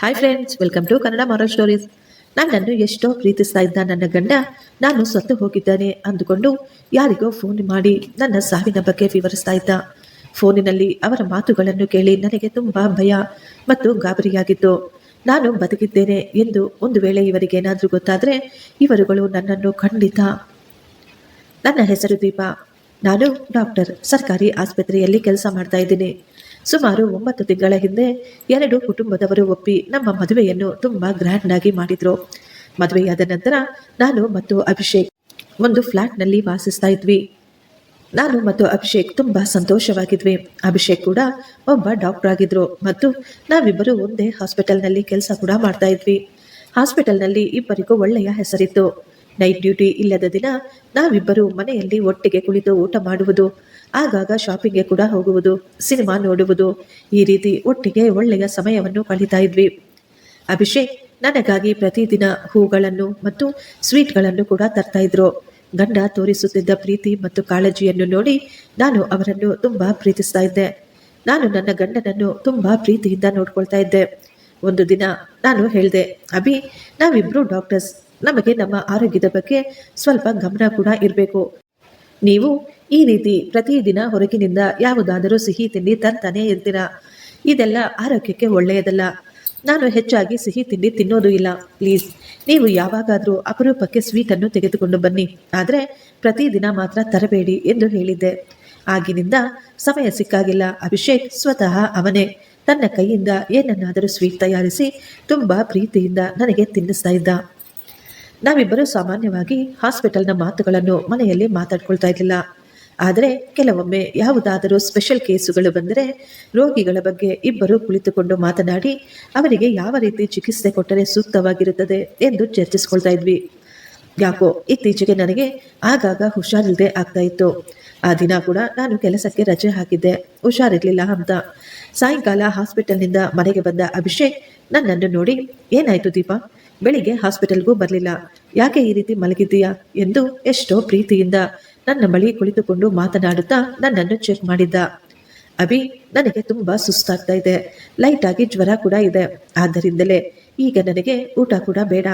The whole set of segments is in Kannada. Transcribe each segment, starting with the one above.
Hi friends welcome to Kannada moral stories ನನ್ನನ್ನು ಎಷ್ಟೋ ಪ್ರೀತಿಸ್ತಾ ಇದ್ದ ನನ್ನ ಗಂಡ, ನಾನು ಸತ್ತು ಹೋಗಿದ್ದಾನೆ ಅಂದುಕೊಂಡು ಯಾರಿಗೋ ಫೋನ್ ಮಾಡಿ ನನ್ನ ಸಾವಿನ ಬಗ್ಗೆ ವಿವರಿಸ್ತಾ ಇದ್ದ. ಫೋನಿನಲ್ಲಿ ಅವರ ಮಾತುಗಳನ್ನು ಕೇಳಿ ನನಗೆ ತುಂಬಾ ಭಯ ಮತ್ತು ಗಾಬರಿಯಾಗಿತ್ತು. ನಾನು ಬದುಕಿದ್ದೇನೆ ಎಂದು ಒಂದು ವೇಳೆ ಇವರಿಗೇನಾದರೂ ಗೊತ್ತಾದರೆ ಇವರುಗಳು ನನ್ನನ್ನು ಖಂಡಿತ. ನನ್ನ ಹೆಸರು ದೀಪ. ನಾನು ಡಾಕ್ಟರ್, ಸರ್ಕಾರಿ ಆಸ್ಪತ್ರೆಯಲ್ಲಿ ಕೆಲಸ ಮಾಡ್ತಾ ಇದ್ದೀನಿ. ಸುಮಾರು ಒಂಬತ್ತು ತಿಂಗಳ ಹಿಂದೆ ಎರಡು ಕುಟುಂಬದವರು ಒಪ್ಪಿ ನಮ್ಮ ಮದುವೆಯನ್ನು ತುಂಬ ಗ್ರ್ಯಾಂಡ್ ಆಗಿ ಮಾಡಿದ್ರು. ಮದುವೆಯಾದ ನಂತರ ನಾನು ಮತ್ತು ಅಭಿಷೇಕ್ ಒಂದು ಫ್ಲ್ಯಾಟ್ನಲ್ಲಿ ವಾಸಿಸ್ತಾ ಇದ್ವಿ. ನಾನು ಮತ್ತು ಅಭಿಷೇಕ್ ತುಂಬ ಸಂತೋಷವಾಗಿದ್ವಿ. ಅಭಿಷೇಕ್ ಕೂಡ ಒಬ್ಬ ಡಾಕ್ಟರ್ ಆಗಿದ್ರು ಮತ್ತು ನಾವಿಬ್ಬರು ಒಂದೇ ಹಾಸ್ಪಿಟಲ್ನಲ್ಲಿ ಕೆಲಸ ಕೂಡ ಮಾಡ್ತಾ ಇದ್ವಿ. ಹಾಸ್ಪಿಟಲ್ನಲ್ಲಿ ಇಬ್ಬರಿಗೂ ಒಳ್ಳೆಯ ಹೆಸರಿತ್ತು. ನೈಟ್ ಡ್ಯೂಟಿ ಇಲ್ಲದ ದಿನ ನಾವಿಬ್ಬರು ಮನೆಯಲ್ಲಿ ಒಟ್ಟಿಗೆ ಕುಳಿತು ಊಟ ಮಾಡುವುದು ಆಗಾಗ ಶಾಪಿಂಗ್ಗೆ ಕೂಡ ಹೋಗುವುದು, ಸಿನಿಮಾ ನೋಡುವುದು. ಈ ರೀತಿ ಒಟ್ಟಿಗೆ ಒಳ್ಳೆಯ ಸಮಯವನ್ನು ಕಳೀತಾ ಇದ್ವಿ. ಅಭಿಷೇಕ್ ನನಗಾಗಿ ಪ್ರತಿದಿನ ಹೂಗಳನ್ನು ಮತ್ತು ಸ್ವೀಟ್ಗಳನ್ನು ಕೂಡ ತರ್ತಾ ಇದ್ರು. ಗಂಡ ತೋರಿಸುತ್ತಿದ್ದ ಪ್ರೀತಿ ಮತ್ತು ಕಾಳಜಿಯನ್ನು ನೋಡಿ ನಾನು ಅವರನ್ನು ತುಂಬಾ ಪ್ರೀತಿಸ್ತಾ ಇದ್ದೆ. ನಾನು ನನ್ನ ಗಂಡನನ್ನು ತುಂಬಾ ಪ್ರೀತಿಯಿಂದ ನೋಡ್ಕೊಳ್ತಾ ಇದ್ದೆ. ಒಂದು ದಿನ ನಾನು ಹೇಳಿದೆ, ಅಭಿ, ನಾವಿಬ್ರು ಡಾಕ್ಟರ್ಸ್. ನಮಗೆ ನಮ್ಮ ಆರೋಗ್ಯದ ಬಗ್ಗೆ ಸ್ವಲ್ಪ ಗಮನ ಕೂಡ ಇರಬೇಕು. ನೀವು ಈ ರೀತಿ ಪ್ರತಿದಿನ ಹೊರಗಿನಿಂದ ಯಾವುದಾದರೂ ಸಿಹಿ ತಿಂಡಿ ತರ್ತಾನೆ ಇರ್ತೀರಾ? ಇದೆಲ್ಲ ಆರೋಗ್ಯಕ್ಕೆ ಒಳ್ಳೆಯದಲ್ಲ. ನಾನು ಹೆಚ್ಚಾಗಿ ಸಿಹಿ ತಿಂಡಿ ತಿನ್ನೋದು ಇಲ್ಲ. ಪ್ಲೀಸ್, ನೀವು ಯಾವಾಗಾದರೂ ಅಪರೂಪಕ್ಕೆ ಸ್ವೀಟನ್ನು ತೆಗೆದುಕೊಂಡು ಬನ್ನಿ. ಆದರೆ ಪ್ರತಿದಿನ ಮಾತ್ರ ತರಬೇಡಿ ಎಂದು ಹೇಳಿದ್ದೆ. ಆಗಿನಿಂದ ಸಮಯ ಸಿಕ್ಕಾಗಿಲ್ಲ. ಅಭಿಷೇಕ್ ಸ್ವತಃ ಅವನೇ. ತನ್ನ ಕೈಯಿಂದ ಏನನ್ನಾದರೂ ಸ್ವೀಟ್ ತಯಾರಿಸಿ ತುಂಬ ಪ್ರೀತಿಯಿಂದ ನನಗೆ ತಿನ್ನಿಸ್ತಾ ಇದ್ದ. ನಾವಿಬ್ಬರು ಸಾಮಾನ್ಯವಾಗಿ ಹಾಸ್ಪಿಟಲ್ನ ಮಾತುಗಳನ್ನು ಮನೆಯಲ್ಲಿ ಮಾತಾಡ್ಕೊಳ್ತಾ ಇರಲಿಲ್ಲ. ಆದರೆ ಕೆಲವೊಮ್ಮೆ ಯಾವುದಾದರೂ ಸ್ಪೆಷಲ್ ಕೇಸುಗಳು ಬಂದರೆ ರೋಗಿಗಳ ಬಗ್ಗೆ ಇಬ್ಬರು ಕುಳಿತುಕೊಂಡು ಮಾತನಾಡಿ ಅವರಿಗೆ ಯಾವ ರೀತಿ ಚಿಕಿತ್ಸೆ ಕೊಟ್ಟರೆ ಸೂಕ್ತವಾಗಿರುತ್ತದೆ ಎಂದು ಚರ್ಚಿಸ್ಕೊಳ್ತಾ ಇದ್ವಿ. ಯಾಕೋ ಇತ್ತೀಚೆಗೆ ನನಗೆ ಆಗಾಗ ಹುಷಾರಿಲ್ಲದೆ ಆಗ್ತಾ ಇತ್ತು. ಆ ದಿನ ಕೂಡ ನಾನು ಕೆಲಸಕ್ಕೆ ರಜೆ ಹಾಕಿದ್ದೆ. ಹುಷಾರಿರಲಿಲ್ಲ ಅಂತ. ಸಾಯಂಕಾಲ ಹಾಸ್ಪಿಟಲ್ನಿಂದ ಮನೆಗೆ ಬಂದ ಅಭಿಷೇಕ್ ನನ್ನನ್ನು ನೋಡಿ, ಏನಾಯ್ತು ದೀಪಾ? ಬೆಳಿಗ್ಗೆ ಹಾಸ್ಪಿಟಲ್ಗೂ ಬರಲಿಲ್ಲ. ಯಾಕೆ ಈ ರೀತಿ ಮಲಗಿದ್ದೀಯಾ? ಎಂದು ಎಷ್ಟೋ ಪ್ರೀತಿಯಿಂದ ನನ್ನ ಬಳಿ ಕುಳಿತುಕೊಂಡು ಮಾತನಾಡುತ್ತಾ ನನ್ನನ್ನು ಚೆಕ್ ಮಾಡಿದ್ದ. ಅಭಿ, ನನಗೆ ತುಂಬಾ ಸುಸ್ತಾಗ್ತಾ ಇದೆ. ಲೈಟ್ ಆಗಿ ಜ್ವರ ಕೂಡ ಇದೆ. ಆದ್ದರಿಂದಲೇ ಈಗ ನನಗೆ ಊಟ ಕೂಡ ಬೇಡ.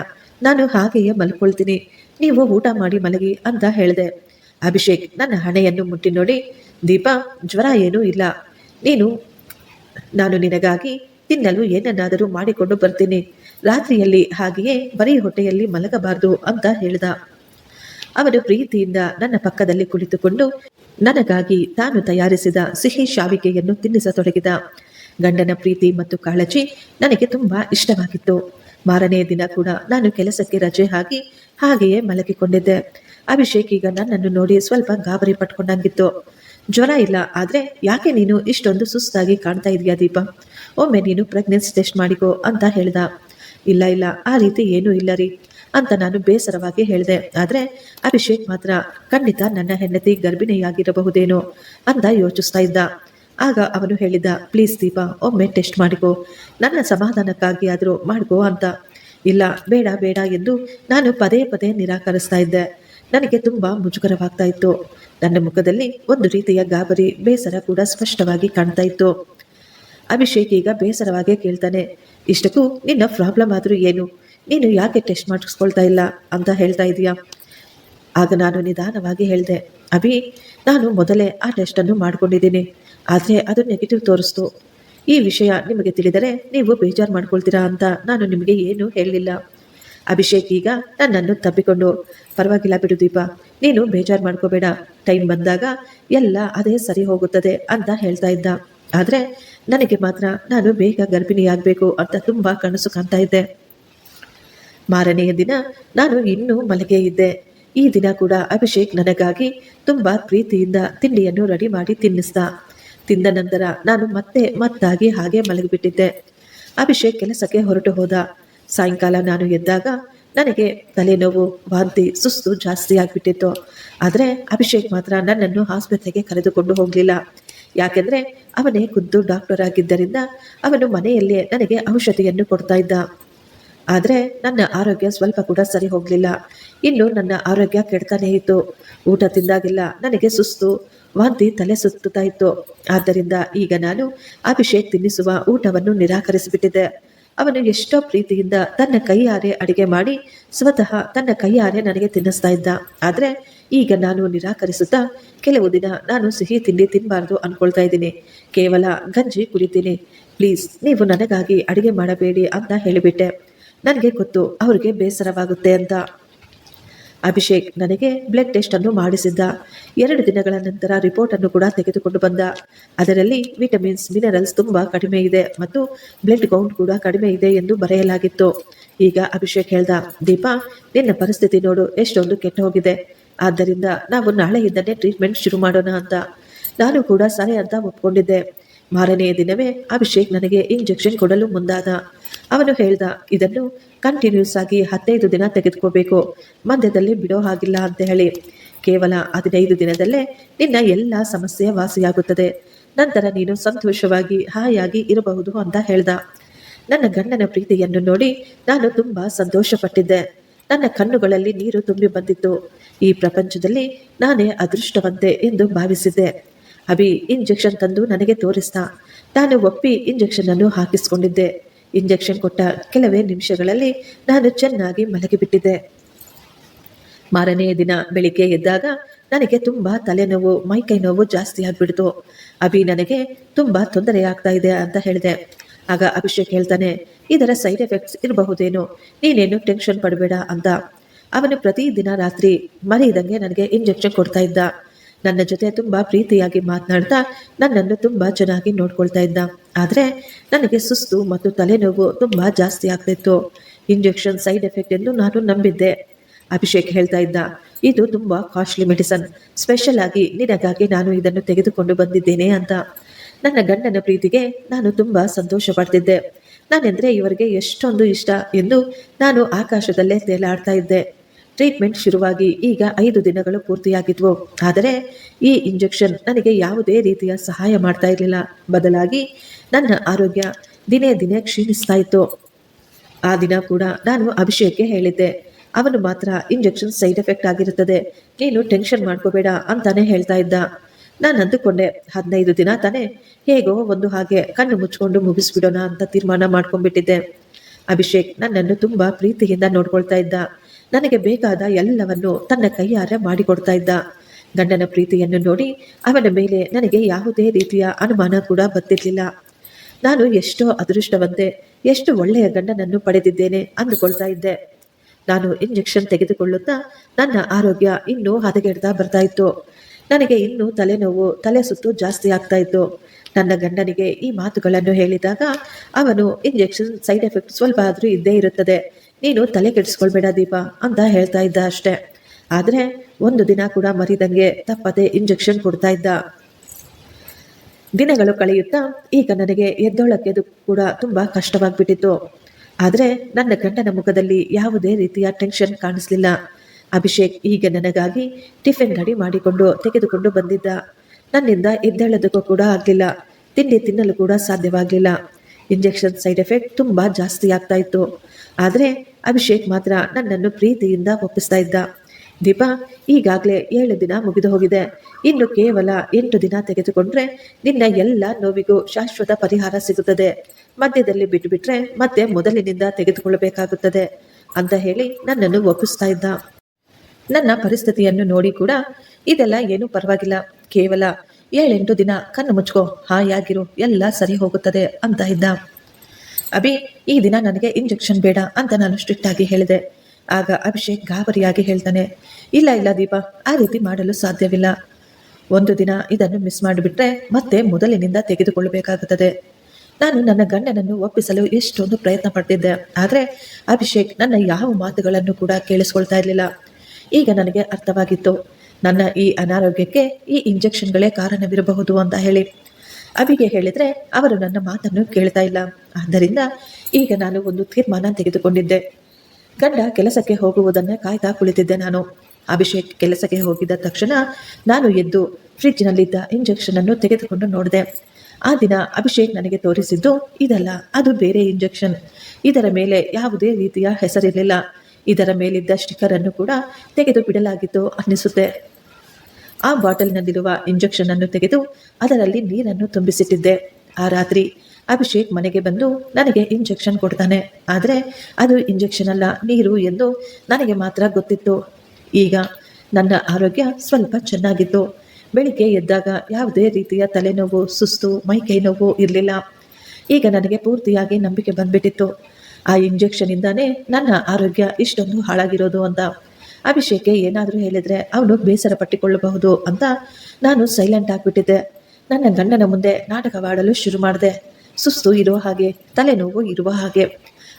ನಾನು ಹಾಗೆಯೇ ಮಲ್ಕೊಳ್ತೀನಿ. ನೀವು ಊಟ ಮಾಡಿ ಮಲಗಿ ಅಂತ ಹೇಳಿದೆ. ಅಭಿಷೇಕ್, ನನ್ನ ಹಣೆಯನ್ನು ಮುಟ್ಟಿ ನೋಡಿ, ದೀಪಾ, ಜ್ವರ ಏನೂ ಇಲ್ಲ. ನೀನು, ನಾನು ನಿನಗಾಗಿ ತಿನ್ನಲು ಏನನ್ನಾದರೂ ಮಾಡಿಕೊಂಡು ಬರ್ತೀನಿ. ರಾತ್ರಿಯಲ್ಲಿ ಹಾಗೆಯೇ ಬರೀ ಹೊಟ್ಟೆಯಲ್ಲಿ ಮಲಗಬಾರದು ಅಂತ ಹೇಳಿದ. ಅವನು ಪ್ರೀತಿಯಿಂದ ನನ್ನ ಪಕ್ಕದಲ್ಲಿ ಕುಳಿತುಕೊಂಡು ನನಗಾಗಿ ತಾನು ತಯಾರಿಸಿದ ಸಿಹಿ ಶಾವಿಗೆಯನ್ನು ತಿನ್ನಿಸತೊಡಗಿದ. ಗಂಡನ ಪ್ರೀತಿ ಮತ್ತು ಕಾಳಜಿ ನನಗೆ ತುಂಬಾ ಇಷ್ಟವಾಗಿತ್ತು. ಮಾರನೇ ದಿನ ಕೂಡ ನಾನು ಕೆಲಸಕ್ಕೆ ರಜೆ ಹಾಕಿ ಹಾಗೆಯೇ ಮಲಗಿಕೊಂಡಿದ್ದೆ. ಅಭಿಷೇಕ್ ಈಗ ನನ್ನನ್ನು ನೋಡಿ ಸ್ವಲ್ಪ ಗಾಬರಿ ಪಟ್ಕೊಂಡಂಗಿತ್ತು. ಜ್ವರ ಇಲ್ಲ, ಆದ್ರೆ ಯಾಕೆ ನೀನು ಇಷ್ಟೊಂದು ಸುಸ್ತಾಗಿ ಕಾಣ್ತಾ ಇದೆಯಾ ದೀಪ? ಒಮ್ಮೆ ನೀನು ಪ್ರೆಗ್ನೆನ್ಸಿ ಟೆಸ್ಟ್ ಮಾಡಿಕೋ ಅಂತ ಹೇಳ್ದ. ಇಲ್ಲ ಇಲ್ಲ, ಆ ರೀತಿ ಏನೂ ಇಲ್ಲ ರೀ. ಅಂತ ನಾನು ಬೇಸರವಾಗಿ ಹೇಳಿದೆ. ಆದರೆ ಅಭಿಷೇಕ್ ಮಾತ್ರ ಖಂಡಿತ ನನ್ನ ಹೆಂಡತಿ ಗರ್ಭಿಣಿಯಾಗಿರಬಹುದೇನೋ ಅಂತ ಯೋಚಿಸ್ತಾ ಇದ್ದ. ಆಗ ಅವನು ಹೇಳಿದ, ಪ್ಲೀಸ್ ದೀಪಾ, ಒಮ್ಮೆ ಟೆಸ್ಟ್ ಮಾಡಿಕೋ. ನನ್ನ ಸಮಾಧಾನಕ್ಕಾಗಿ ಆದರೂ ಮಾಡಿಕೊ ಅಂತ. ಇಲ್ಲ, ಬೇಡ ಬೇಡ ಎಂದು ನಾನು ಪದೇ ಪದೇ ನಿರಾಕರಿಸ್ತಾ ಇದ್ದೆ. ನನಗೆ ತುಂಬಾ ಮುಜುಗರವಾಗ್ತಾ ಇತ್ತು. ನನ್ನ ಮುಖದಲ್ಲಿ ಒಂದು ರೀತಿಯ ಗಾಬರಿ, ಬೇಸರ ಕೂಡ ಸ್ಪಷ್ಟವಾಗಿ ಕಾಣ್ತಾ ಇತ್ತು. ಅಭಿಷೇಕ್ ಈಗ ಬೇಸರವಾಗೇ ಕೇಳ್ತಾನೆ. ಇಷ್ಟಕ್ಕೂ ನಿನ್ನ ಪ್ರಾಬ್ಲಮ್ ಆದರೂ ಏನು? ನೀನು ಯಾಕೆ ಟೆಸ್ಟ್ ಮಾಡಿಸ್ಕೊಳ್ತಾ ಇಲ್ಲ ಅಂತ ಹೇಳ್ತಾ ಇದೀಯಾ? ಆಗ ನಾನು ನಿಧಾನವಾಗಿ ಹೇಳಿದೆ, ಅಭಿ, ನಾನು ಮೊದಲೇ ಆ ಟೆಸ್ಟನ್ನು ಮಾಡ್ಕೊಂಡಿದ್ದೀನಿ. ಆದರೆ ಅದು ನೆಗೆಟಿವ್ ತೋರಿಸ್ತು. ಈ ವಿಷಯ ನಿಮಗೆ ತಿಳಿದರೆ ನೀವು ಬೇಜಾರು ಮಾಡ್ಕೊಳ್ತೀರಾ ಅಂತ ನಾನು ನಿಮಗೆ ಏನು ಹೇಳಲಿಲ್ಲ ಅಭಿಷೇಕ್ ಈಗ ನನ್ನನ್ನು ತಪ್ಪಿಕೊಂಡು ಪರವಾಗಿಲ್ಲ ಬಿಡು ದೀಪ, ನೀನು ಬೇಜಾರು ಮಾಡ್ಕೋಬೇಡ. ಟೈಮ್ ಬಂದಾಗ ಎಲ್ಲ ಅದೇ ಸರಿ ಹೋಗುತ್ತದೆ ಅಂತ ಹೇಳ್ತಾ ಇದ್ದ. ಆದರೆ ನನಗೆ ಮಾತ್ರ ನಾನು ಬೇಗ ಗರ್ಭಿಣಿಯಾಗಬೇಕು ಅಂತ ತುಂಬ ಕನಸು ಕಾಣ್ತಾ ಇದ್ದೆ. ಮಾರನೆಯ ದಿನ ನಾನು ಇನ್ನೂ ಮಲಗೆ ಇದ್ದೆ. ಈ ದಿನ ಕೂಡ ಅಭಿಷೇಕ್ ನನಗಾಗಿ ತುಂಬಾ ಪ್ರೀತಿಯಿಂದ ತಿಂಡಿಯನ್ನು ರೆಡಿ ಮಾಡಿ ತಿನ್ನಿಸ್ದ. ತಿಂದ ನಂತರ ನಾನು ಮತ್ತೆ ಮತ್ತಾಗಿ ಹಾಗೆ ಮಲಗಿಬಿಟ್ಟಿದ್ದೆ. ಅಭಿಷೇಕ್ ಕೆಲಸಕ್ಕೆ ಹೊರಟು ಹೋದ. ಸಾಯಂಕಾಲ ನಾನು ಎದ್ದಾಗ ನನಗೆ ತಲೆನೋವು, ವಾಂತಿ, ಸುಸ್ತು ಜಾಸ್ತಿ ಆಗಿಬಿಟ್ಟಿತ್ತು. ಆದರೆ ಅಭಿಷೇಕ್ ಮಾತ್ರ ನನ್ನನ್ನು ಆಸ್ಪತ್ರೆಗೆ ಕರೆದುಕೊಂಡು ಹೋಗಲಿಲ್ಲ. ಯಾಕೆಂದರೆ ಅವನೇ ಖುದ್ದು ಡಾಕ್ಟರ್ ಆಗಿದ್ದರಿಂದ ಅವನು ಮನೆಯಲ್ಲೇ ನನಗೆ ಔಷಧಿಯನ್ನು ಕೊಡ್ತಾ ಇದ್ದ. ಆದರೆ ನನ್ನ ಆರೋಗ್ಯ ಸ್ವಲ್ಪ ಕೂಡ ಸರಿ ಹೋಗಲಿಲ್ಲ. ಇನ್ನು ನನ್ನ ಆರೋಗ್ಯ ಕೆಡ್ತಾನೇ ಇತ್ತು. ಊಟ ತಿಂದಾಗಿಲ್ಲ ನನಗೆ ಸುಸ್ತು, ವಾಂತಿ ತಲೆ ಸುತ್ತುತ್ತಾ ಇತ್ತು. ಆದ್ದರಿಂದ ಈಗ ನಾನು ಅಭಿಷೇಕ್ ತಿನ್ನಿಸುವ ಊಟವನ್ನು ನಿರಾಕರಿಸಿಬಿಟ್ಟಿದ್ದೆ. ಅವನು ಎಷ್ಟೋ ಪ್ರೀತಿಯಿಂದ ತನ್ನ ಕೈಯಾರೆ ಅಡಿಗೆ ಮಾಡಿ ಸ್ವತಃ ತನ್ನ ಕೈಯಾರೆ ನನಗೆ ತಿನ್ನಿಸ್ತಾ ಇದ್ದ. ಆದರೆ ಈಗ ನಾನು ನಿರಾಕರಿಸುತ್ತಾ ಕೆಲವು ದಿನ ನಾನು ಸಿಹಿ ತಿಂಡಿ ತಿನ್ನಬಾರ್ದು ಅನ್ಕೊಳ್ತಾ ಇದ್ದೀನಿ. ಕೇವಲ ಗಂಜಿ ಕುಡಿತೀನಿ. ಪ್ಲೀಸ್, ನೀವು ನನಗಾಗಿ ಅಡಿಗೆ ಮಾಡಬೇಡಿ ಅಂತ ಹೇಳಿಬಿಟ್ಟೆ. ನನಗೆ ಗೊತ್ತು ಅವರಿಗೆ ಬೇಸರವಾಗುತ್ತೆ ಅಂತ. ಅಭಿಷೇಕ್ ನನಗೆ ಬ್ಲಡ್ ಟೆಸ್ಟ್ ಅನ್ನು ಮಾಡಿಸಿದ್ದ. ಎರಡು ದಿನಗಳ ನಂತರ ರಿಪೋರ್ಟ್ ಅನ್ನು ಕೂಡ ತೆಗೆದುಕೊಂಡು ಬಂದ. ಅದರಲ್ಲಿ ವಿಟಮಿನ್ಸ್ ಮಿನರಲ್ಸ್ ತುಂಬಾ ಕಡಿಮೆ ಇದೆ ಮತ್ತು ಬ್ಲಡ್ ಕೌಂಟ್ ಕೂಡ ಕಡಿಮೆ ಇದೆ ಎಂದು ಬರೆಯಲಾಗಿತ್ತು. ಈಗ ಅಭಿಷೇಕ್ ಹೇಳ್ದ, ದೀಪಾ, ನಿನ್ನ ಪರಿಸ್ಥಿತಿ ನೋಡು, ಎಷ್ಟೊಂದು ಕೆಟ್ಟ ಹೋಗಿದೆ ಆದ್ದರಿಂದ ನಾವು ನಾಳೆಯಿಂದನೇ ಟ್ರೀಟ್ಮೆಂಟ್ ಶುರು ಮಾಡೋಣ ಅಂತ. ನಾನು ಕೂಡ ಸರಿ ಅಂತ ಒಪ್ಕೊಂಡಿದ್ದೆ. ಮಾರನೆಯ ದಿನವೇ ಅಭಿಷೇಕ್ ನನಗೆ ಇಂಜೆಕ್ಷನ್ ಕೊಡಲು ಮುಂದಾದ. ಅವನು ಹೇಳ್ದ, ಇದನ್ನು ಕಂಟಿನ್ಯೂಸ್ ಆಗಿ ಹದಿನೈದು ದಿನ ತೆಗೆದುಕೋಬೇಕು. ಮಧ್ಯದಲ್ಲಿ ಬಿಡೋ ಹಾಗಿಲ್ಲ ಅಂತ ಹೇಳಿ. ಕೇವಲ ಹದಿನೈದು ದಿನದಲ್ಲೇ ನಿನ್ನ ಎಲ್ಲ ಸಮಸ್ಯೆ ವಾಸಿಯಾಗುತ್ತದೆ. ನಂತರ ನೀನು ಸಂತೋಷವಾಗಿ, ಹಾಯಾಗಿ ಇರಬಹುದು ಅಂತ ಹೇಳ್ದ. ನನ್ನ ಗಂಡನ ಪ್ರೀತಿಯನ್ನು ನೋಡಿ ನಾನು ತುಂಬಾ ಸಂತೋಷಪಟ್ಟಿದ್ದೆ. ನನ್ನ ಕಣ್ಣುಗಳಲ್ಲಿ ನೀರು ತುಂಬಿ ಬಂದಿತ್ತು. ಈ ಪ್ರಪಂಚದಲ್ಲಿ ನಾನೇ ಅದೃಷ್ಟವಂತೆ ಎಂದು ಭಾವಿಸಿದ್ದೆ. ಅಭಿ ಇಂಜೆಕ್ಷನ್ ತಂದು ನನಗೆ ತೋರಿಸ್ತಾ, ನಾನು ಒಪ್ಪಿ ಇಂಜೆಕ್ಷನ್ ಅನ್ನು ಹಾಕಿಸಿಕೊಂಡಿದ್ದೆ. ಇಂಜೆಕ್ಷನ್ ಕೊಟ್ಟ ಕೆಲವೇ ನಿಮಿಷಗಳಲ್ಲಿ ನಾನು ಚೆನ್ನಾಗಿ ಮಲಗಿಬಿಟ್ಟಿದ್ದೆ. ಮಾರನೆಯ ದಿನ ಬೆಳಿಗ್ಗೆ ಎದ್ದಾಗ ನನಗೆ ತುಂಬಾ ತಲೆನೋವು ಮೈಕೈ ನೋವು ಜಾಸ್ತಿ ಆಗ್ಬಿಡ್ತು. ಅಭಿ ನನಗೆ ತುಂಬಾ ತೊಂದರೆ ಆಗ್ತಾ ಇದೆ ಅಂತ ಹೇಳಿದೆ. ಆಗ ಅಭಿಷೇಕ್ ಹೇಳ್ತಾನೆ, ಇದರ ಸೈಡ್ ಎಫೆಕ್ಟ್ಸ್ ಇರಬಹುದೇನು? ನೀನೇನು ಟೆನ್ಷನ್ ಪಡಬೇಡ ಅಂತ. ಅವನು ಪ್ರತಿದಿನ ರಾತ್ರಿ ಮರೆಯದಂಗೆ ನನಗೆ ಇಂಜೆಕ್ಷನ್ ಕೊಡ್ತಾ ಇದ್ದ. ನನ್ನ ಜೊತೆ ತುಂಬಾ ಪ್ರೀತಿಯಾಗಿ ಮಾತನಾಡ್ತಾ ನನ್ನನ್ನು ತುಂಬಾ ಚೆನ್ನಾಗಿ ನೋಡ್ಕೊಳ್ತಾ ಇದ್ದ. ಆದರೆ ನನಗೆ ಸುಸ್ತು ಮತ್ತು ತಲೆನೋವು ತುಂಬಾ ಜಾಸ್ತಿ ಆಗ್ತಿತ್ತು. ಇಂಜೆಕ್ಷನ್ ಸೈಡ್ ಎಫೆಕ್ಟ್ ಎಂದು ನಾನು ನಂಬಿದ್ದೆ. ಅಭಿಷೇಕ್ ಹೇಳ್ತಾ ಇದ್ದ, ಇದು ತುಂಬಾ ಕಾಸ್ಟ್ಲಿ ಮೆಡಿಸನ್. ಸ್ಪೆಷಲ್ ಆಗಿ ನಿನಗಾಗಿ ನಾನು ಇದನ್ನು ತೆಗೆದುಕೊಂಡು ಬಂದಿದ್ದೇನೆ ಅಂತ. ನನ್ನ ಗಂಡನ ಪ್ರೀತಿಗೆ ನಾನು ತುಂಬಾ ಸಂತೋಷ ಪಡ್ತಿದ್ದೆ. ನಾನೆಂದ್ರೆ ಇವರಿಗೆ ಎಷ್ಟೊಂದು ಇಷ್ಟ ಎಂದು ನಾನು ಆಕಾಶದಲ್ಲೇ ತೇಲಾಡ್ತಾ ಇದ್ದೆ. ಟ್ರೀಟ್ಮೆಂಟ್ ಶುರುವಾಗಿ ಈಗ ಐದು ದಿನಗಳು ಪೂರ್ತಿಯಾಗಿದ್ವು. ಆದರೆ ಈ ಇಂಜೆಕ್ಷನ್ ನನಗೆ ಯಾವುದೇ ರೀತಿಯ ಸಹಾಯ ಮಾಡ್ತಾ ಇರಲಿಲ್ಲ. ಬದಲಾಗಿ ನನ್ನ ಆರೋಗ್ಯ ದಿನೇ ದಿನೇ ಕ್ಷೀಣಿಸ್ತಾ ಇತ್ತು. ಆ ದಿನ ಕೂಡ ನಾನು ಅಭಿಷೇಕ್ಗೆ ಹೇಳಿದ್ದೆ. ಅವನು ಮಾತ್ರ ಇಂಜೆಕ್ಷನ್ ಸೈಡ್ ಎಫೆಕ್ಟ್ ಆಗಿರುತ್ತದೆ. ನೀನು ಟೆನ್ಷನ್ ಮಾಡ್ಕೋಬೇಡ ಅಂತಾನೆ ಹೇಳ್ತಾ ಇದ್ದ. ನಾನು ಅಂದುಕೊಂಡೆ, ಹದಿನೈದು ದಿನ ತಾನೇ ಹೇಗೋ ಒಂದು ಹಾಗೆ ಕಣ್ಣು ಮುಚ್ಕೊಂಡು ಮುಗಿಸ್ಬಿಡೋಣ ಅಂತ ತೀರ್ಮಾನ ಮಾಡ್ಕೊಂಡ್ಬಿಟ್ಟಿದ್ದೆ. ಅಭಿಷೇಕ್ ನನ್ನನ್ನು ತುಂಬಾ ಪ್ರೀತಿಯಿಂದ ನೋಡ್ಕೊಳ್ತಾ ಇದ್ದ. ನನಗೆ ಬೇಕಾದ ಎಲ್ಲವನ್ನು ತನ್ನ ಕೈಯಾರೆ ಮಾಡಿಕೊಡ್ತಾ ಇದ್ದ. ಗಂಡನ ಪ್ರೀತಿಯನ್ನು ನೋಡಿ ಅವನ ಮೇಲೆ ನನಗೆ ಯಾವುದೇ ರೀತಿಯ ಅನುಮಾನ ಕೂಡ ಬರ್ತಿರ್ಲಿಲ್ಲ. ನಾನು ಎಷ್ಟೋ ಅದೃಷ್ಟವಂತೆ, ಎಷ್ಟು ಒಳ್ಳೆಯ ಗಂಡನನ್ನು ಪಡೆದಿದ್ದೇನೆ ಅಂದುಕೊಳ್ತಾ ಇದ್ದೆ. ನಾನು ಇಂಜೆಕ್ಷನ್ ತೆಗೆದುಕೊಳ್ಳುತ್ತಾ ನನ್ನ ಆರೋಗ್ಯ ಇನ್ನೂ ಹದಗೆಡ್ತಾ ಬರ್ತಾ ಇತ್ತು. ನನಗೆ ಇನ್ನೂ ತಲೆನೋವು, ತಲೆ ಸುತ್ತು ಜಾಸ್ತಿ ಆಗ್ತಾ ಇತ್ತು. ನನ್ನ ಗಂಡನಿಗೆ ಈ ಮಾತುಗಳನ್ನು ಹೇಳಿದಾಗ ಅವನು ಇಂಜೆಕ್ಷನ್ ಸೈಡ್ ಎಫೆಕ್ಟ್ ಸ್ವಲ್ಪ ಆದರೂ ಇದ್ದೇ ಇರುತ್ತದೆ. ನೀನು ತಲೆ ಕೆಡಿಸ್ಕೊಳ್ಬೇಡ ದೀಪ ಅಂತ ಹೇಳ್ತಾ ಇದ್ದ ಅಷ್ಟೆ. ಆದರೆ ಒಂದು ದಿನ ಕೂಡ ಮರಿದಂಗೆ ತಪ್ಪದೆ ಇಂಜೆಕ್ಷನ್ ಕೊಡ್ತಾ ಇದ್ದ. ದಿನಗಳು ಕಳೆಯುತ್ತಾ ಈಗ ನನಗೆ ಎದ್ದೊಳಕ್ಕೆ ಕೂಡ ತುಂಬಾ ಕಷ್ಟವಾಗ್ಬಿಟ್ಟಿತ್ತು. ಆದರೆ ನನ್ನ ಗಂಡನ ಮುಖದಲ್ಲಿ ಯಾವುದೇ ರೀತಿಯ ಟೆನ್ಷನ್ ಕಾಣಿಸ್ಲಿಲ್ಲ. ಅಭಿಷೇಕ್ ಈಗ ನನಗಾಗಿ ಟಿಫಿನ್ ರೆಡಿ ಮಾಡಿಕೊಂಡು ತೆಗೆದುಕೊಂಡು ಬಂದಿದ್ದ. ನನ್ನಿಂದ ಎದ್ದೇಳೋದಕ್ಕೂ ಕೂಡ ಆಗಲಿಲ್ಲ. ತಿಂಡಿ ತಿನ್ನಲು ಕೂಡ ಸಾಧ್ಯವಾಗಲಿಲ್ಲ. ಇಂಜೆಕ್ಷನ್ ಸೈಡ್ ಎಫೆಕ್ಟ್ ತುಂಬಾ ಜಾಸ್ತಿ ಆಗ್ತಾ ಇತ್ತು. ಆದರೆ ಅಭಿಷೇಕ್ ಮಾತ್ರ ನನ್ನನ್ನು ಪ್ರೀತಿಯಿಂದ ಒಪ್ಪಿಸ್ತಾ ಇದ್ದ. ದೀಪಾ, ಈಗಾಗಲೇ ಏಳು ದಿನ ಮುಗಿದು ಹೋಗಿದೆ. ಇನ್ನು ಕೇವಲ ಎಂಟು ದಿನ ತೆಗೆದುಕೊಂಡ್ರೆ ನಿನ್ನ ಎಲ್ಲ ನೋವಿಗೂ ಶಾಶ್ವತ ಪರಿಹಾರ ಸಿಗುತ್ತದೆ. ಮಧ್ಯದಲ್ಲಿ ಬಿಟ್ಟುಬಿಟ್ರೆ ಮತ್ತೆ ಮೊದಲಿನಿಂದ ತೆಗೆದುಕೊಳ್ಳಬೇಕಾಗುತ್ತದೆ ಅಂತ ಹೇಳಿ ನನ್ನನ್ನು ಒಪ್ಪಿಸ್ತಾ ಇದ್ದ. ನನ್ನ ಪರಿಸ್ಥಿತಿಯನ್ನು ನೋಡಿ ಕೂಡ ಇದೆಲ್ಲ ಏನೂ ಪರವಾಗಿಲ್ಲ. ಕೇವಲ ಏಳೆಂಟು ದಿನ ಕಣ್ಣು ಮುಚ್ಕೋ, ಹಾಯಾಗಿರು, ಎಲ್ಲ ಸರಿ ಹೋಗುತ್ತದೆ ಅಂತ ಇದ್ದ. ಅಭಿ, ಈ ದಿನ ನನಗೆ ಇಂಜೆಕ್ಷನ್ ಬೇಡ ಅಂತ ನಾನು ಸ್ಟ್ರಿಕ್ಟ್ ಆಗಿ ಹೇಳಿದೆ. ಆಗ ಅಭಿಷೇಕ್ ಗಾಬರಿಯಾಗಿ ಹೇಳ್ತಾನೆ, ಇಲ್ಲ ಇಲ್ಲ ದೀಪ, ಆ ರೀತಿ ಮಾಡಲು ಸಾಧ್ಯವಿಲ್ಲ. ಒಂದು ದಿನ ಇದನ್ನು ಮಿಸ್ ಮಾಡಿಬಿಟ್ರೆ ಮತ್ತೆ ಮೊದಲಿನಿಂದ ತೆಗೆದುಕೊಳ್ಳಬೇಕಾಗುತ್ತದೆ. ನಾನು ನನ್ನ ಗಂಡನನ್ನು ಒಪ್ಪಿಸಲು ಎಷ್ಟೊಂದು ಪ್ರಯತ್ನ ಪಡ್ತಿದ್ದೆ, ಆದರೆ ಅಭಿಷೇಕ್ ನನ್ನ ಯಾವ ಮಾತುಗಳನ್ನು ಕೂಡ ಕೇಳಿಸ್ಕೊಳ್ತಾ ಇರಲಿಲ್ಲ. ಈಗ ನನಗೆ ಅರ್ಥವಾಗಿತ್ತು, ನನ್ನ ಈ ಅನಾರೋಗ್ಯಕ್ಕೆ ಈ ಇಂಜೆಕ್ಷನ್ಗಳೇ ಕಾರಣವಿರಬಹುದು ಅಂತ ಹೇಳಿ. ಅಭಿಗೆ ಹೇಳಿದ್ರೆ ಅವರು ನನ್ನ ಮಾತನ್ನು ಕೇಳ್ತಾ ಇಲ್ಲ. ಆದ್ದರಿಂದ ಈಗ ನಾನು ಒಂದು ತೀರ್ಮಾನ ತೆಗೆದುಕೊಂಡಿದ್ದೆ. ಗಂಡ ಕೆಲಸಕ್ಕೆ ಹೋಗುವುದನ್ನ ಕಾಯ್ತಾ ಕುಳಿತಿದ್ದೆ ನಾನು. ಅಭಿಷೇಕ್ ಕೆಲಸಕ್ಕೆ ಹೋಗಿದ್ದ ತಕ್ಷಣ ನಾನು ಎದ್ದು ಇಂಜೆಕ್ಷನ್ ಅನ್ನು ತೆಗೆದುಕೊಂಡು ನೋಡಿದೆ. ಆ ದಿನ ಅಭಿಷೇಕ್ ನನಗೆ ತೋರಿಸಿದ್ದು ಇದಲ್ಲ, ಅದು ಬೇರೆ ಇಂಜೆಕ್ಷನ್. ಇದರ ಮೇಲೆ ಯಾವುದೇ ರೀತಿಯ ಹೆಸರಿರಲಿಲ್ಲ. ಇದರ ಮೇಲಿದ್ದ ಸ್ಟಿಕ್ಕರ್ ಅನ್ನು ಕೂಡ ತೆಗೆದು ಬಿಡಲಾಗಿತ್ತು ಅನ್ನಿಸುತ್ತೆ. ಆ ಬಾಟಲ್ನಲ್ಲಿರುವ ಇಂಜೆಕ್ಷನ್ ಅನ್ನು ತೆಗೆದು ಅದರಲ್ಲಿ ನೀರನ್ನು ತುಂಬಿಸಿಟ್ಟಿದ್ದೆ. ಆ ರಾತ್ರಿ ಅಭಿಷೇಕ್ ಮನೆಗೆ ಬಂದು ನನಗೆ ಇಂಜೆಕ್ಷನ್ ಕೊಡ್ತಾನೆ. ಆದರೆ ಅದು ಇಂಜೆಕ್ಷನ್ ಅಲ್ಲ, ನೀರು ಎಂದು ನನಗೆ ಮಾತ್ರ ಗೊತ್ತಿತ್ತು. ಈಗ ನನ್ನ ಆರೋಗ್ಯ ಸ್ವಲ್ಪ ಚೆನ್ನಾಗಿತ್ತು. ಬೆಳಿಗ್ಗೆ ಎದ್ದಾಗ ಯಾವುದೇ ರೀತಿಯ ತಲೆನೋವು, ಸುಸ್ತು, ಮೈಕೈ ನೋವು ಇರಲಿಲ್ಲ. ಈಗ ನನಗೆ ಪೂರ್ತಿಯಾಗಿ ನಂಬಿಕೆ ಬಂದ್ಬಿಟ್ಟಿತ್ತು. ಆ ಇಂಜೆಕ್ಷನಿಂದಾನೇ ನನ್ನ ಆರೋಗ್ಯ ಇಷ್ಟೊಂದು ಹಾಳಾಗಿರೋದು ಅಂತ. ಅಭಿಷೇಕ್ಗೆ ಏನಾದರೂ ಹೇಳಿದರೆ ಅವನು ಬೇಸರ ಪಟ್ಟಿಕೊಳ್ಳಬಹುದು ಅಂತ ನಾನು ಸೈಲೆಂಟ್ ಆಗಿಬಿಟ್ಟಿದ್ದೆ. ನನ್ನ ಗಂಡನ ಮುಂದೆ ನಾಟಕವಾಡಲು ಶುರು ಮಾಡಿದೆ. ಸುಸ್ತು ಇರುವ ಹಾಗೆ, ತಲೆನೋವು ಇರುವ ಹಾಗೆ.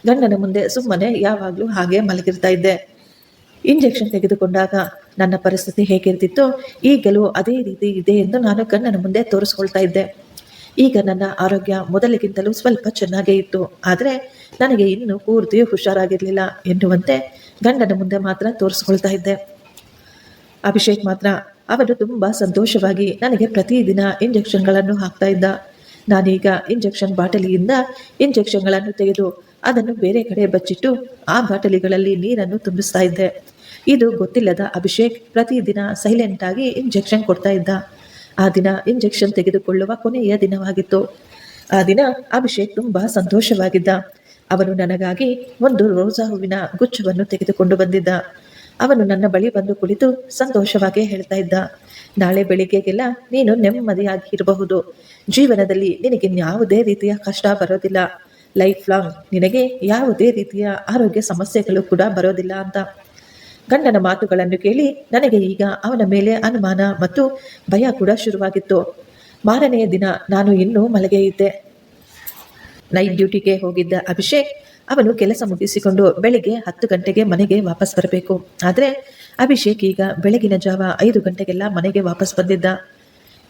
ಗಂಡನ ಮುಂದೆ ಸುಮ್ಮನೆ ಯಾವಾಗಲೂ ಹಾಗೆ ಮಲಗಿರ್ತಾ ಇದ್ದೆ. ಇಂಜೆಕ್ಷನ್ ತೆಗೆದುಕೊಂಡಾಗ ನನ್ನ ಪರಿಸ್ಥಿತಿ ಹೇಗಿರ್ತಿತ್ತೋ ಈಗಲೂ ಅದೇ ರೀತಿ ಇದೆ ಎಂದು ನಾನು ಗಂಡನ ಮುಂದೆ ತೋರಿಸ್ಕೊಳ್ತಾ ಇದ್ದೆ. ಈಗ ನನ್ನ ಆರೋಗ್ಯ ಮೊದಲಿಗಿಂತಲೂ ಸ್ವಲ್ಪ ಚೆನ್ನಾಗೇ ಇತ್ತು. ಆದರೆ ನನಗೆ ಇನ್ನೂ ಪೂರ್ತಿ ಹುಷಾರಾಗಿರಲಿಲ್ಲ ಎನ್ನುವಂತೆ ಗಂಡನ ಮುಂದೆ ಮಾತ್ರ ತೋರಿಸ್ಕೊಳ್ತಾ ಇದ್ದೆ. ಅಭಿಷೇಕ್ ಮಾತ್ರ, ಅವನು ತುಂಬ ಸಂತೋಷವಾಗಿ ನನಗೆ ಪ್ರತಿದಿನ ಇಂಜೆಕ್ಷನ್ಗಳನ್ನು ಹಾಕ್ತಾ ಇದ್ದ. ನಾನೀಗ ಇಂಜೆಕ್ಷನ್ ಬಾಟಲಿಯಿಂದ ಇಂಜೆಕ್ಷನ್ಗಳನ್ನು ತೆಗೆದು ಅದನ್ನು ಬೇರೆ ಕಡೆ ಬಚ್ಚಿಟ್ಟು ಆ ಬಾಟಲಿಗಳಲ್ಲಿ ನೀರನ್ನು ತುಂಬಿಸ್ತಾ ಇದ್ದೆ. ಇದು ಗೊತ್ತಿಲ್ಲದ ಅಭಿಷೇಕ್ ಪ್ರತಿದಿನ ಸೈಲೆಂಟ್ ಆಗಿ ಇಂಜೆಕ್ಷನ್ ಕೊಡ್ತಾ ಇದ್ದ. ಆ ದಿನ ಇಂಜೆಕ್ಷನ್ ತೆಗೆದುಕೊಳ್ಳುವ ಕೊನೆಯ ದಿನವಾಗಿತ್ತು. ಆ ದಿನ ಅಭಿಷೇಕ್ ತುಂಬಾ ಸಂತೋಷವಾಗಿದ್ದ. ಅವನು ನನಗಾಗಿ ಒಂದು ರೋಜಾ ಹೂವಿನ ಗುಚ್ಛವನ್ನು ತೆಗೆದುಕೊಂಡು ಬಂದಿದ್ದ. ಅವನು ನನ್ನ ಬಳಿ ಬಂದು ಕುಳಿತು ಸಂತೋಷವಾಗಿ ಹೇಳ್ತಾ ಇದ್ದ. ನಾಳೆ ಬೆಳಿಗ್ಗೆಗೆಲ್ಲ ನೀನು ನೆಮ್ಮದಿಯಾಗಿ ಇರಬಹುದು ಜೀವನದಲ್ಲಿ ನಿನಗೆ ಯಾವುದೇ ರೀತಿಯ ಕಷ್ಟ ಬರೋದಿಲ್ಲ. ಲೈಫ್ ಲಾಂಗ್ ನಿನಗೆ ಯಾವುದೇ ರೀತಿಯ ಆರೋಗ್ಯ ಸಮಸ್ಯೆಗಳು ಕೂಡ ಬರೋದಿಲ್ಲ ಅಂತ. ಗಂಡನ ಮಾತುಗಳನ್ನು ಕೇಳಿ ನನಗೆ ಈಗ ಅವನ ಮೇಲೆ ಅನುಮಾನ ಮತ್ತು ಭಯ ಕೂಡ ಶುರುವಾಗಿತ್ತು. ಮಾರನೆಯ ದಿನ ನಾನು ಇನ್ನೂ ಮಲಗೆ ಇದ್ದೆ. ನೈಟ್ ಡ್ಯೂಟಿಗೆ ಹೋಗಿದ್ದ ಅಭಿಷೇಕ್ ಅವನು ಕೆಲಸ ಮುಗಿಸಿಕೊಂಡು ಬೆಳಿಗ್ಗೆ ಹತ್ತು ಗಂಟೆಗೆ ಮನೆಗೆ ವಾಪಸ್ ಬರಬೇಕು. ಆದರೆ ಅಭಿಷೇಕ್ ಈಗ ಬೆಳಗಿನ ಜಾವ ಐದು ಗಂಟೆಗೆಲ್ಲ ಮನೆಗೆ ವಾಪಸ್ ಬಂದಿದ್ದ.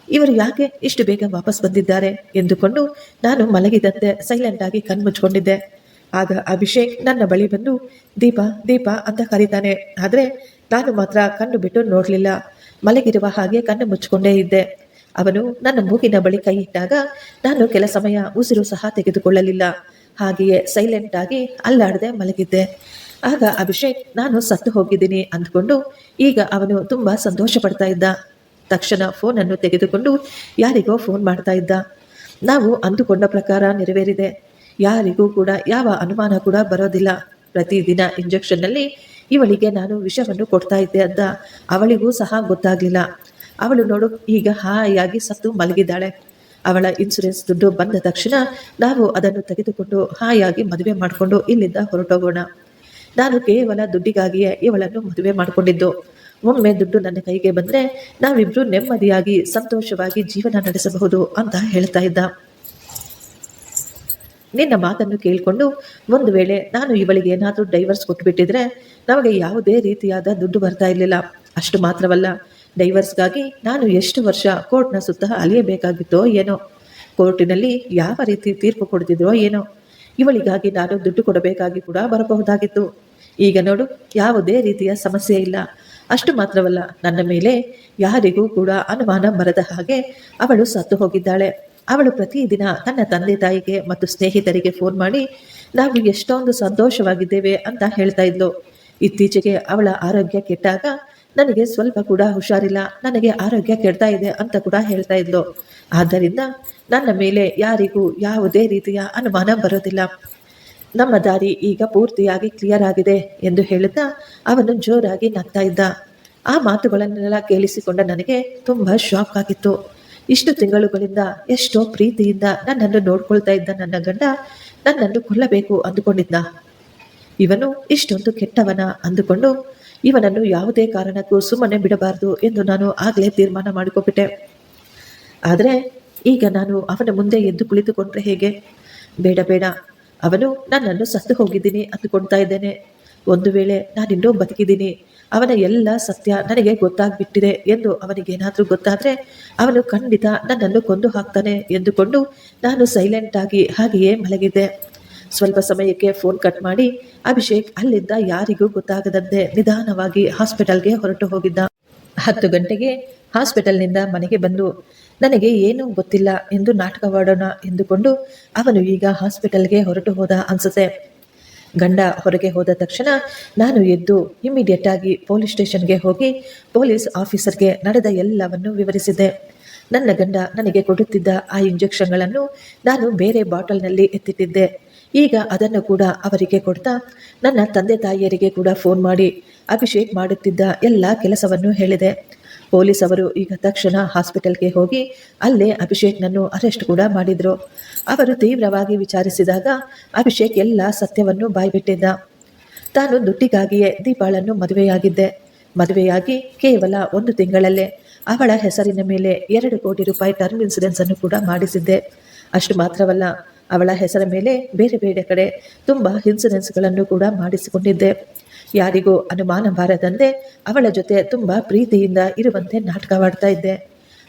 ಇವರು ಯಾಕೆ ಇಷ್ಟು ಬೇಗ ವಾಪಸ್ ಬಂದಿದ್ದಾರೆ ಎಂದುಕೊಂಡು ನಾನು ಮಲಗಿದಂತೆ ಸೈಲೆಂಟ್ ಆಗಿ ಕಣ್ಮುಚ್ಕೊಂಡಿದ್ದೆ ಆಗ ಅಭಿಷೇಕ್ ನನ್ನ ಬಳಿ ಬಂದು, ದೀಪ ದೀಪ ಅಂತ ಕರೀತಾನೆ. ಆದರೆ ನಾನು ಮಾತ್ರ ಕಣ್ಣು ಬಿಟ್ಟು ನೋಡಲಿಲ್ಲ. ಮಲಗಿರುವ ಹಾಗೆ ಕಣ್ಣು ಮುಚ್ಚಿಕೊಂಡೇ ಇದ್ದೆ. ಅವನು ನನ್ನ ಮೂಗಿನ ಬಳಿ ಕೈ ಇಟ್ಟಾಗ ನಾನು ಕೆಲ ಸಮಯ ಉಸಿರು ಸಹ ತೆಗೆದುಕೊಳ್ಳಲಿಲ್ಲ. ಹಾಗೆಯೇ ಸೈಲೆಂಟ್ ಆಗಿ ಅಲ್ಲಾಡದೆ ಮಲಗಿದ್ದೆ. ಆಗ ಅಭಿಷೇಕ್, ನಾನು ಸತ್ತು ಹೋಗಿದ್ದೀನಿ ಅಂದ್ಕೊಂಡು ಈಗ ಅವನು ತುಂಬಾ ಸಂತೋಷ ಪಡ್ತಾ ಇದ್ದ. ತಕ್ಷಣ ಫೋನನ್ನು ತೆಗೆದುಕೊಂಡು ಯಾರಿಗೋ ಫೋನ್ ಮಾಡ್ತಾ ಇದ್ದ. ನಾವು ಅಂದುಕೊಂಡ ಪ್ರಕಾರ ನೆರವೇರಿದೆ. ಯಾರಿಗೂ ಕೂಡ ಯಾವ ಅನುಮಾನ ಕೂಡ ಬರೋದಿಲ್ಲ. ಪ್ರತಿದಿನ ಇಂಜೆಕ್ಷನ್ನಲ್ಲಿ ಇವಳಿಗೆ ನಾನು ವಿಷವನ್ನು ಕೊಡ್ತಾ ಇದ್ದೆ ಅಂತ ಅವಳಿಗೂ ಸಹ ಗೊತ್ತಾಗ್ಲಿಲ್ಲ. ಅವಳು ನೋಡು, ಈಗ ಹಾಯಾಗಿ ಸತ್ತು ಮಲಗಿದ್ದಾಳೆ. ಅವಳ ಇನ್ಸುರೆನ್ಸ್ ದುಡ್ಡು ಬಂದ ತಕ್ಷಣ ನಾವು ಅದನ್ನು ತೆಗೆದುಕೊಂಡು ಹಾಯಾಗಿ ಮದುವೆ ಮಾಡಿಕೊಂಡು ಇಲ್ಲಿಂದ ಹೊರಟೋಗೋಣ. ನಾನು ಕೇವಲ ದುಡ್ಡಿಗಾಗಿಯೇ ಇವಳನ್ನು ಮದುವೆ ಮಾಡಿಕೊಂಡಿದ್ದು. ಒಮ್ಮೆ ದುಡ್ಡು ನನ್ನ ಕೈಗೆ ಬಂದರೆ ನಾವಿಬ್ಬರು ನೆಮ್ಮದಿಯಾಗಿ, ಸಂತೋಷವಾಗಿ ಜೀವನ ನಡೆಸಬಹುದು ಅಂತ ಹೇಳ್ತಾ ಇದ್ದ. ನಿನ್ನ ಮಾತನ್ನು ಕೇಳಿಕೊಂಡು ಒಂದು ವೇಳೆ ನಾನು ಇವಳಿಗೆ ಏನಾದರೂ ಡೈವರ್ಸ್ ಕೊಟ್ಟುಬಿಟ್ಟಿದ್ರೆ ನಮಗೆ ಯಾವುದೇ ರೀತಿಯಾದ ದುಡ್ಡು ಬರ್ತಾ ಇರಲಿಲ್ಲ. ಅಷ್ಟು ಮಾತ್ರವಲ್ಲ ಡೈವರ್ಸ್ಗಾಗಿ ನಾನು ಎಷ್ಟು ವರ್ಷ ಕೋರ್ಟ್ನ ಸುತ್ತ ಅಲಿಯಬೇಕಾಗಿತ್ತೋ ಏನೋ? ಕೋರ್ಟಿನಲ್ಲಿ ಯಾವ ರೀತಿ ತೀರ್ಪು ಕೊಡ್ತಿದ್ರೋ ಏನೋ? ಇವಳಿಗಾಗಿ ನಾನು ದುಡ್ಡು ಕೊಡಬೇಕಾಗಿ ಕೂಡ ಬರಬಹುದಾಗಿತ್ತು. ಈಗ ನೋಡು, ಯಾವುದೇ ರೀತಿಯ ಸಮಸ್ಯೆ ಇಲ್ಲ. ಅಷ್ಟು ಮಾತ್ರವಲ್ಲ, ನನ್ನ ಮೇಲೆ ಯಾರಿಗೂ ಕೂಡ ಅನುಮಾನ ಬರದ ಹಾಗೆ ಅವಳು ಸತ್ತು ಹೋಗಿದ್ದಾಳೆ. ಅವಳು ಪ್ರತಿದಿನ ತನ್ನ ತಂದೆ ತಾಯಿಗೆ ಮತ್ತು ಸ್ನೇಹಿತರಿಗೆ ಫೋನ್ ಮಾಡಿ, ನಾವು ಎಷ್ಟೊಂದು ಸಂತೋಷವಾಗಿದ್ದೇವೆ ಅಂತ ಹೇಳ್ತಾ ಇದ್ಲು. ಇತ್ತೀಚೆಗೆ ಅವಳ ಆರೋಗ್ಯ ಕೆಟ್ಟಾಗ ನನಗೆ ಸ್ವಲ್ಪ ಕೂಡ ಹುಷಾರಿಲ್ಲ. ನನಗೆ ಆರೋಗ್ಯ ಕೆಡ್ತಾ ಇದೆ ಅಂತ ಕೂಡ ಹೇಳ್ತಾ ಇದ್ಲು. ಆದ್ದರಿಂದ ನನ್ನ ಮೇಲೆ ಯಾರಿಗೂ ಯಾವುದೇ ರೀತಿಯ ಅನುಮಾನ ಬರೋದಿಲ್ಲ. ನಮ್ಮ ದಾರಿ ಈಗ ಪೂರ್ತಿಯಾಗಿ ಕ್ಲಿಯರ್ ಆಗಿದೆ ಎಂದು ಹೇಳುತ್ತಾ ಅವನು ಜೋರಾಗಿ ನಗ್ತಾ ಇದ್ದ. ಆ ಮಾತುಗಳನ್ನೆಲ್ಲ ಕೇಳಿಸಿಕೊಂಡ ನನಗೆ ತುಂಬ ಶಾಕ್ ಆಗಿತ್ತು. ಇಷ್ಟು ತಿಂಗಳುಗಳಿಂದ ಎಷ್ಟೋ ಪ್ರೀತಿಯಿಂದ ನನ್ನನ್ನು ನೋಡ್ಕೊಳ್ತಾ ಇದ್ದ ನನ್ನ ಗಂಡ ನನ್ನನ್ನು ಕೊಲ್ಲಬೇಕು ಅಂದುಕೊಂಡಿದ್ದ. ಇವನು ಇಷ್ಟೊಂದು ಕೆಟ್ಟವನ ಅಂದುಕೊಂಡು ಇವನನ್ನು ಯಾವುದೇ ಕಾರಣಕ್ಕೂ ಸುಮ್ಮನೆ ಬಿಡಬಾರದು ಎಂದು ನಾನು ಆಗಲೇ ತೀರ್ಮಾನ ಮಾಡಿಕೊಬಿಟ್ಟೆ ಆದರೆ ಈಗ ನಾನು ಅವನ ಮುಂದೆ ಎದ್ದು ಕುಳಿತುಕೊಂಡ್ರೆ ಹೇಗೆ? ಬೇಡ ಬೇಡ. ಅವನು ನನ್ನನ್ನು ಸತ್ತು ಹೋಗಿದ್ದೀನಿ ಅಂದುಕೊಳ್ತಾ ಇದ್ದೇನೆ. ಒಂದು ವೇಳೆ ನಾನಿನ್ನೂ ಬದುಕಿದ್ದೀನಿ, ಅವನ ಎಲ್ಲ ಸತ್ಯ ನನಗೆ ಗೊತ್ತಾಗ್ಬಿಟ್ಟಿದೆ ಎಂದು ಅವನಿಗೇನಾದರೂ ಗೊತ್ತಾದರೆ ಅವನು ಖಂಡಿತ ನನ್ನನ್ನು ಕೊಂದು ಹಾಕ್ತಾನೆ ಎಂದುಕೊಂಡು ನಾನು ಸೈಲೆಂಟ್ ಆಗಿ ಹಾಗೆಯೇ ಮಲಗಿದ್ದೆ. ಸ್ವಲ್ಪ ಸಮಯಕ್ಕೆ ಫೋನ್ ಕಟ್ ಮಾಡಿ, ಅಭಿಷೇಕ್, ಅಲ್ಲಿದ್ದ ಯಾರಿಗೂ ಗೊತ್ತಾಗದಂತೆ ನಿಧಾನವಾಗಿ ಹಾಸ್ಪಿಟಲ್ಗೆ ಹೊರಟು ಹೋಗಿದ್ದ. ಹತ್ತು ಗಂಟೆಗೆ ಹಾಸ್ಪಿಟಲ್ನಿಂದ ಮನೆಗೆ ಬಂದು, ನನಗೆ ಏನೂ ಗೊತ್ತಿಲ್ಲ ಎಂದು ನಾಟಕವಾಡೋಣ ಎಂದುಕೊಂಡು ಅವನು ಈಗ ಹಾಸ್ಪಿಟಲ್ಗೆ ಹೊರಟು ಹೋದ ಅನ್ಸುತ್ತೆ. ಗಂಡ ಹೊರಗೆ ಹೋದ ತಕ್ಷಣ ನಾನು ಎದ್ದು ಇಮಿಡಿಯೇಟ್ ಆಗಿ ಪೊಲೀಸ್ ಸ್ಟೇಷನ್ಗೆ ಹೋಗಿ ಪೊಲೀಸ್ ಆಫೀಸರ್ಗೆ ನಡೆದ ಎಲ್ಲವನ್ನು ವಿವರಿಸಿದೆ ನನ್ನ ಗಂಡ ನನಗೆ ಕೊಡುತ್ತಿದ್ದ ಆ ಇಂಜೆಕ್ಷನ್ಗಳನ್ನು ನಾನು ಬೇರೆ ಬಾಟಲ್ನಲ್ಲಿ ಎತ್ತಿಟ್ಟಿದ್ದೆ. ಈಗ ಅದನ್ನು ಕೂಡ ಅವರಿಗೆ ಕೊಡ್ತಾ ನನ್ನ ತಂದೆ ತಾಯಿಯರಿಗೆ ಕೂಡ ಫೋನ್ ಮಾಡಿ ಅಭಿಷೇಕ್ ಮಾಡುತ್ತಿದ್ದ ಎಲ್ಲ ಕೆಲಸವನ್ನು ಹೇಳಿದೆ. ಪೊಲೀಸ್ ಅವರು ಈಗ ತಕ್ಷಣ ಹಾಸ್ಪಿಟಲ್ಗೆ ಹೋಗಿ ಅಲ್ಲೇ ಅಭಿಷೇಕ್ನನ್ನು ಅರೆಸ್ಟ್ ಕೂಡ ಮಾಡಿದರು. ಅವರು ತೀವ್ರವಾಗಿ ವಿಚಾರಿಸಿದಾಗ ಅಭಿಷೇಕ್ ಎಲ್ಲ ಸತ್ಯವನ್ನು ಬಾಯ್ಬಿಟ್ಟಿದ್ದ. ತಾನು ದುಡ್ಡಿಗಾಗಿಯೇ ದೀಪಾಳನ್ನು ಮದುವೆಯಾಗಿದ್ದೆ. ಮದುವೆಯಾಗಿ ಕೇವಲ ಒಂದು ತಿಂಗಳಲ್ಲೇ ಅವಳ ಹೆಸರಿನ ಮೇಲೆ ಎರಡು ಕೋಟಿ ರೂಪಾಯಿ ಟರ್ಮ್ ಇನ್ಸೂರೆನ್ಸ್ ಅನ್ನು ಕೂಡ ಮಾಡಿಸಿದ್ದೆ. ಅಷ್ಟು ಮಾತ್ರವಲ್ಲ ಅವಳ ಹೆಸರ ಮೇಲೆ ಬೇರೆ ಬೇರೆ ಕಡೆ ತುಂಬ ಇನ್ಸುರೆನ್ಸ್ಗಳನ್ನು ಕೂಡ ಮಾಡಿಸಿಕೊಂಡಿದ್ದೆ. ಯಾರಿಗೂ ಅನುಮಾನ ಬಾರದಂತೆ ಅವಳ ಜೊತೆ ತುಂಬ ಪ್ರೀತಿಯಿಂದ ಇರುವಂತೆ ನಾಟಕವಾಡ್ತಾ ಇದ್ದೆ.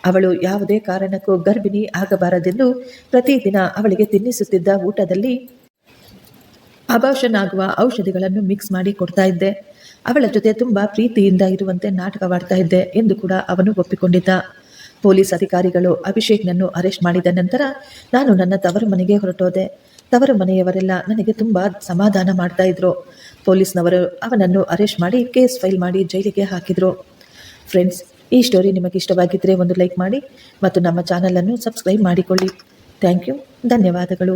ಅವಳು ಯಾವುದೇ ಕಾರಣಕ್ಕೂ ಗರ್ಭಿಣಿ ಆಗಬಾರದೆಂದು ಪ್ರತಿದಿನ ಅವಳಿಗೆ ತಿನ್ನಿಸುತ್ತಿದ್ದ ಊಟದಲ್ಲಿ ಅಭಾಷನ್ ಆಗುವ ಔಷಧಿಗಳನ್ನು ಮಿಕ್ಸ್ ಮಾಡಿ ಕೊಡ್ತಾ ಇದ್ದೆ. ಅವಳ ಜೊತೆ ತುಂಬ ಪ್ರೀತಿಯಿಂದ ಇರುವಂತೆ ನಾಟಕವಾಡ್ತಾ ಇದ್ದೆ ಎಂದು ಕೂಡ ಅವನು ಒಪ್ಪಿಕೊಂಡಿದ್ದ. ಪೊಲೀಸ್ ಅಧಿಕಾರಿಗಳು ಅಭಿಷೇಕ್ನನ್ನು ಅರೆಸ್ಟ್ ಮಾಡಿದ ನಂತರ ನಾನು ನನ್ನ ತವರು ಮನೆಗೆ ಹೊರಟೋದೆ. ತವರು ಮನೆಯವರೆಲ್ಲ ನನಗೆ ತುಂಬ ಸಮಾಧಾನ ಮಾಡ್ತಾ ಇದ್ರು. ಪೊಲೀಸ್ನವರು ಅವನನ್ನು ಅರೆಸ್ಟ್ ಮಾಡಿ ಕೇಸ್ ಫೈಲ್ ಮಾಡಿ ಜೈಲಿಗೆ ಹಾಕಿದ್ರು. ಫ್ರೆಂಡ್ಸ್, ಈ ಸ್ಟೋರಿ ನಿಮಗೆ ಇಷ್ಟವಾಗಿದ್ದರೆ ಒಂದು ಲೈಕ್ ಮಾಡಿ ಮತ್ತು ನಮ್ಮ ಚಾನಲನ್ನು ಸಬ್ಸ್ಕ್ರೈಬ್ ಮಾಡಿಕೊಳ್ಳಿ. ಥ್ಯಾಂಕ್ ಯು, ಧನ್ಯವಾದಗಳು.